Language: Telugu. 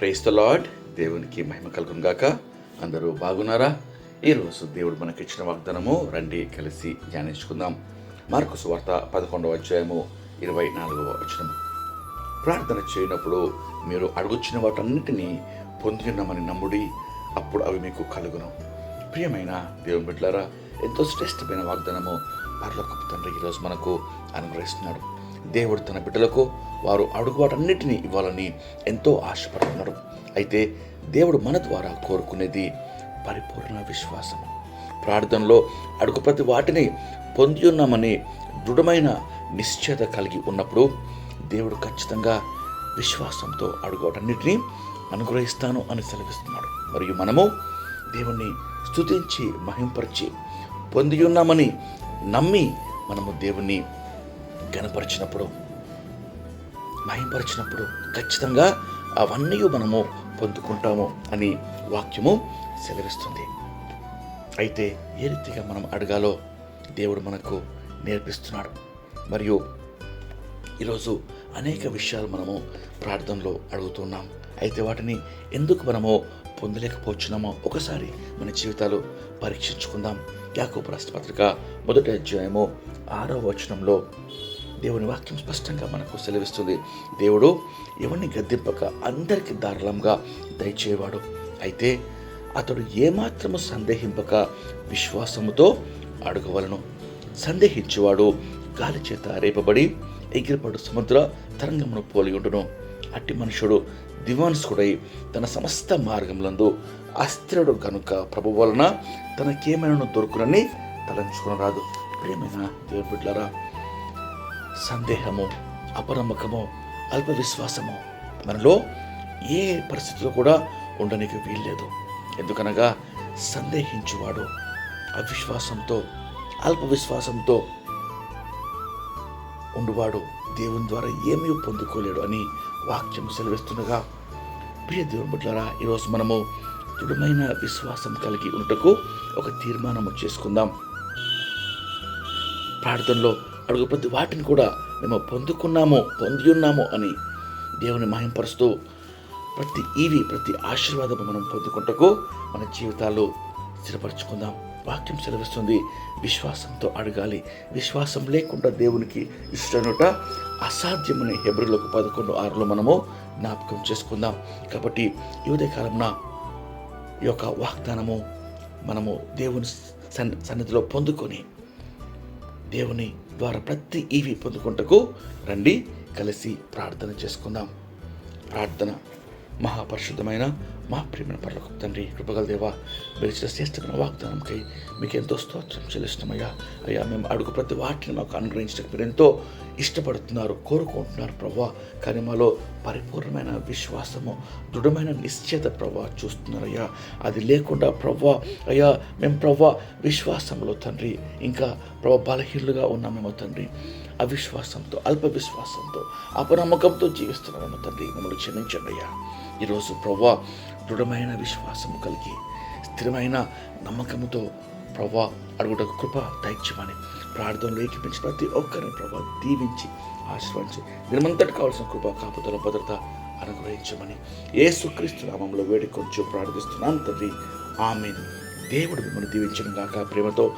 ప్రైస్ ద దేవునికి మహిమ కలుగును గాక. అందరూ బాగున్నారా? ఈరోజు దేవుడు మనకి ఇచ్చిన వాగ్దానము రండి కలిసి ధ్యానించుకుందాం. మార్కు సువార్త పదకొండవ అధ్యాయము ఇరవై నాలుగవ వచనము. ప్రార్థన చేయనప్పుడు మీరు అడుగుచిన వాటన్నిటినీ పొంది నమ్ముడి అప్పుడు అవి మీకు కలుగును. ప్రియమైన దేవుని బిడ్డలారా ఎంతో శ్రేష్టమైన వాగ్దానము పర్లోకపు తండ్రి ఈరోజు మనకు అనుగ్రహిస్తున్నాడు. దేవుడు తన బిడ్డలకు వారు అడుగువాటన్నిటినీ ఇవ్వాలని ఎంతో ఆశపడుతున్నారు. అయితే దేవుడు మన ద్వారా కోరుకునేది పరిపూర్ణ విశ్వాసం ప్రార్థనలో అడుగు ప్రతి వాటిని పొంది ఉన్నామని దృఢమైన నిశ్చయత కలిగి ఉన్నప్పుడు దేవుడు ఖచ్చితంగా విశ్వాసంతో అడుగువాటన్నిటినీ అనుగ్రహిస్తాను అని సెలవిస్తున్నాడు. మరియు మనము దేవుణ్ణి స్తుతించి మహింపరిచి పొంది ఉన్నామని నమ్మి మనము దేవుణ్ణి ఘనపరిచినప్పుడు మయంపరిచినప్పుడు ఖచ్చితంగా అవన్నీ మనము పొందుకుంటాము అని వాక్యము సెలవిస్తుంది. అయితే ఏ రీతిగా మనం అడగాలో దేవుడు మనకు నేర్పిస్తున్నాడు. మరియు ఈరోజు అనేక విషయాలు మనము ప్రార్థనలో అడుగుతున్నాం అయితే వాటిని ఎందుకు మనము పొందలేకపోతున్నామో ఒకసారి మన జీవితాలు పరీక్షించుకుందాం. యాకోబు రాష్ట్రపత్రిక మొదటి అధ్యాయము ఆరో వచనంలో దేవుని వాక్యం స్పష్టంగా మనకు సెలవిస్తుంది. దేవుడు ఎవరిని గద్దెంపక అందరికీ దారుణంగా దయచేవాడు. అయితే అతడు ఏమాత్రము సందేహింపక విశ్వాసముతో అడగవలను. సందేహించేవాడు గాలి చేత రేపబడి ఎగిరిపడు సముద్ర తరంగమును పోలి ఉండును. అట్టి మనుషుడు దివాన్సుడై తన సమస్త మార్గములందు అస్థిరుడు కనుక ప్రభు వలన తనకేమైనా దొరుకునని తలంచుకునరాదు. ప్రేమైన దేవుని సందేహము అపనమ్మకము అల్ప విశ్వాసము మనలో ఏ పరిస్థితిలో కూడా ఉండనికి వీల్లేదు. ఎందుకనగా సందేహించువాడు అవిశ్వాసంతో అల్ప విశ్వాసంతో ఉండువాడు దేవుని ద్వారా ఏమీ పొందుకోలేడు అని వాక్యం సెలవిస్తుండగా ప్రియ దేవుని బిడ్డలారా ఈరోజు మనము దృఢమైన విశ్వాసం కలిగి ఉంటకు ఒక తీర్మానము చేసుకుందాం. ప్రార్థనలో అడుగు ప్రతి వాటిని కూడా మేము పొందుకున్నాము పొంది ఉన్నాము అని దేవుని మాయంపరుస్తూ ప్రతి ఈవి ప్రతి ఆశీర్వాదము మనం పొందుకుంటకు మన జీవితాలు స్థిరపరచుకుందాం. వాక్యం సెలవిస్తుంది విశ్వాసంతో అడగాలి. విశ్వాసం లేకుండా దేవునికి ఇష్టనుట అసాధ్యమని హెబ్రిలకు పదకొండు ఆరులో మనము జ్ఞాపకం చేసుకుందాం. కాబట్టి యువదే కాలంన ఈ యొక్క వాగ్దానము మనము దేవుని సన్ సన్నిధిలో పొందుకొని దేవుని ద్వారా ప్రతి ఈవి పొందుకుంటకు రండి కలిసి ప్రార్థన చేసుకుందాం. ప్రార్థన. మహాపరిశుద్ధమైన మా ప్రేమ పర్లకు తండ్రి కృపగల దేవ మీరు ఇచ్చిన శ్రేష్టమైన వాగ్దానంకై మీకు ఎంతో స్తోత్రం చెల్లిస్తామయ్యా అయ్యా మేము అడుగు ప్రతి వాటిని మాకు అనుగ్రహించడానికి మీరు ఎంతో ఇష్టపడుతున్నారు కోరుకుంటున్నారు ప్రభా. కానీ మాలో పరిపూర్ణమైన విశ్వాసము దృఢమైన నిశ్చేత ప్రభా చూస్తున్నారయ్యా. అది లేకుండా ప్రవ్వా అయ్యా మేము ప్రవ్వా విశ్వాసంలో తండ్రి ఇంకా ప్రభా బలహీనులుగా ఉన్నామేమో తండ్రి. అవిశ్వాసంతో అల్ప విశ్వాసంతో అపనమ్మకంతో జీవిస్తున్నామేమో తండ్రి. మమ్మల్ని క్షమించండి అయ్యా. ఈరోజు ప్రభా దృఢమైన విశ్వాసము కలిగి స్థిరమైన నమ్మకముతో ప్రభా అడుగుటకు కృప దయచేమని ప్రార్థనలో ఏకీపించి ప్రతి ఒక్కరిని ప్రభా దీవించి ఆశీర్వదించి దినమంతటి కావాల్సిన కృప కాపుతల భద్రత అనుగ్రహించమని ఏసుక్రీస్తు నామంలో వేడి కొంచెం ప్రార్థిస్తున్నాం తండ్రి. ఆమె దేవుడు మిమ్మల్ని దీవించడం గాక. ప్రేమతో